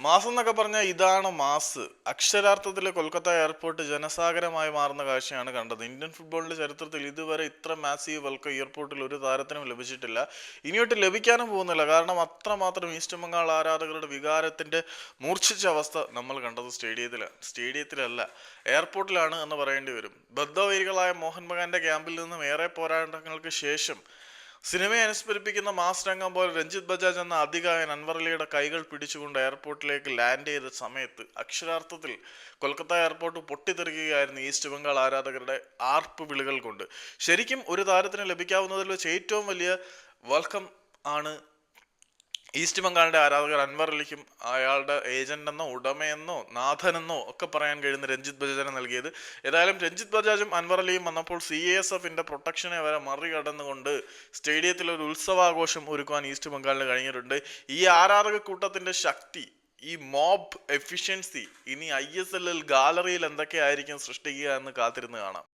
Mass എന്നൊക്കെ പറഞ്ഞാൽ ഇതാണ് മാസ്. അക്ഷരാർത്ഥത്തിൽ കൊൽക്കത്ത എയർപോർട്ട് ജനസാഗരമായി മാറുന്ന കാഴ്ചയാണ് കണ്ടത്. ഇന്ത്യൻ ഫുട്ബോളിന്റെ ചരിത്രത്തിൽ ഇതുവരെ ഇത്ര മാസീവ് വെൽക്കം എയർപോർട്ടിൽ ഒരു താരത്തിനും ലഭിച്ചിട്ടില്ല. ഇനിയോട്ട് ലഭിക്കാനും പോകുന്നില്ല. കാരണം അത്രമാത്രം ഈസ്റ്റ് ബംഗാൾ ആരാധകരുടെ വികാരത്തിന്റെ മൂർച്ഛിച്ച അവസ്ഥ നമ്മൾ കണ്ടത് സ്റ്റേഡിയത്തിലാണ് സ്റ്റേഡിയത്തിലല്ല. എയർപോർട്ടിലാണ് എന്ന് പറയേണ്ടി വരും. ബദ്ധവൈരികളായ മോഹൻ ബഗാന്റെ ക്യാമ്പിൽ നിന്നും ഏറെ പോരാട്ടങ്ങൾക്ക് ശേഷം സിനിമയെ അനുസ്മരിപ്പിക്കുന്ന മാസ് രംഗം പോലെ രഞ്ജിത് ബജാജ് എന്ന അധികായൻ അൻവർലിയുടെ കൈകൾ പിടിച്ചുകൊണ്ട് എയർപോർട്ടിലേക്ക് ലാൻഡ് ചെയ്ത സമയത്ത് അക്ഷരാർത്ഥത്തിൽ കൊൽക്കത്ത എയർപോർട്ട് പൊട്ടിത്തെറിക്കുകയായിരുന്നു ഈസ്റ്റ് ബംഗാൾ ആരാധകരുടെ ആർപ്പ് വിളികൾ കൊണ്ട്. ശരിക്കും ഒരു താരത്തിന് ലഭിക്കാവുന്നതിൽ വെച്ച് ഏറ്റവും വലിയ വെൽക്കം ആണ് ഈസ്റ്റ് ബംഗാളിന്റെ ആരാധകർ അൻവർ അലിക്കും അയാളുടെ ഏജന്റ് എന്നോ ഉടമയെന്നോ നാഥനെന്നോ ഒക്കെ പറയാൻ കഴിയുന്ന രഞ്ജിത്ത് ബജാജിനെ നൽകിയത്. ഏതായാലും രഞ്ജിത്ത് ബജാജും അൻവർ അലിയും വന്നപ്പോൾ സി എസ് എഫിന്റെ പ്രൊട്ടക്ഷനെ വരെ മറികടന്നുകൊണ്ട് സ്റ്റേഡിയത്തിൽ ഒരു ഉത്സവാഘോഷം ഒരുക്കുവാൻ ഈസ്റ്റ് ബംഗാളിന് കഴിഞ്ഞിട്ടുണ്ട്. ഈ ആരാധക കൂട്ടത്തിന്റെ ശക്തി ഈ മോബ് എഫിഷ്യൻസി ഇനി ഐ എസ് എല്ലിൽ ഗാലറിയിൽ എന്തൊക്കെയായിരിക്കും സൃഷ്ടിക്കുക എന്ന് കാത്തിരുന്ന് കാണാം.